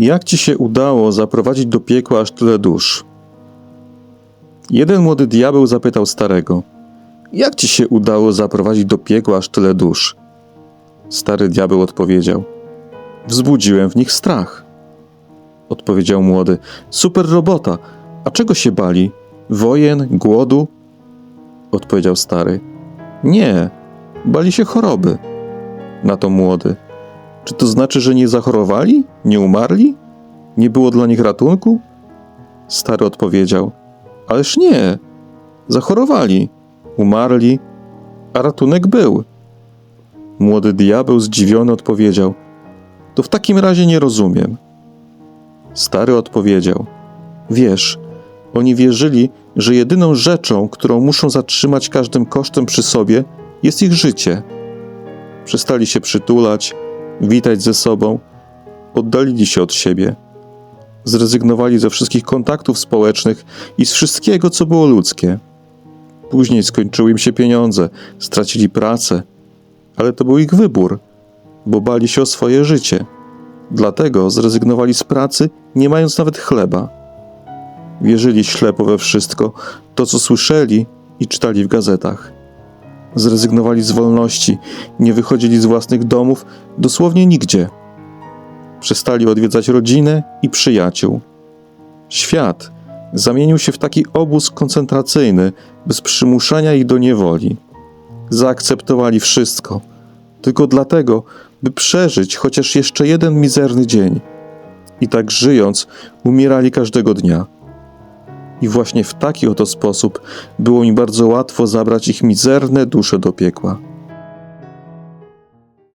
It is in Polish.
Jak ci się udało zaprowadzić do piekła aż tyle dusz? Jeden młody diabeł zapytał starego: Jak ci się udało zaprowadzić do piekła aż tyle dusz? Stary diabeł odpowiedział: Wzbudziłem w nich strach. Odpowiedział młody: Super robota. A czego się bali? Wojen, głodu? Odpowiedział stary: Nie, bali się choroby. Na to młody: Czy to znaczy, że nie zachorowali? Nie umarli? Nie było dla nich ratunku? Stary odpowiedział: Ależ nie, zachorowali, umarli, a ratunek był. Młody diabeł zdziwiony odpowiedział: To w takim razie nie rozumiem. Stary odpowiedział: Wiesz, oni wierzyli, że jedyną rzeczą, którą muszą zatrzymać każdym kosztem przy sobie, jest ich życie. Przestali się przytulać, witać ze sobą, oddalili się od siebie. Zrezygnowali ze wszystkich kontaktów społecznych i z wszystkiego, co było ludzkie. Później skończyły im się pieniądze, stracili pracę, ale to był ich wybór, bo bali się o swoje życie. Dlatego zrezygnowali z pracy, nie mając nawet chleba. Wierzyli ślepo we wszystko, to co słyszeli i czytali w gazetach. Zrezygnowali z wolności, nie wychodzili z własnych domów dosłownie nigdzie. Przestali odwiedzać rodzinę i przyjaciół. Świat zamienił się w taki obóz koncentracyjny, bez przymuszania ich do niewoli. Zaakceptowali wszystko, tylko dlatego, by przeżyć chociaż jeszcze jeden mizerny dzień. I tak żyjąc, umierali każdego dnia. I właśnie w taki oto sposób było mi bardzo łatwo zabrać ich mizerne dusze do piekła.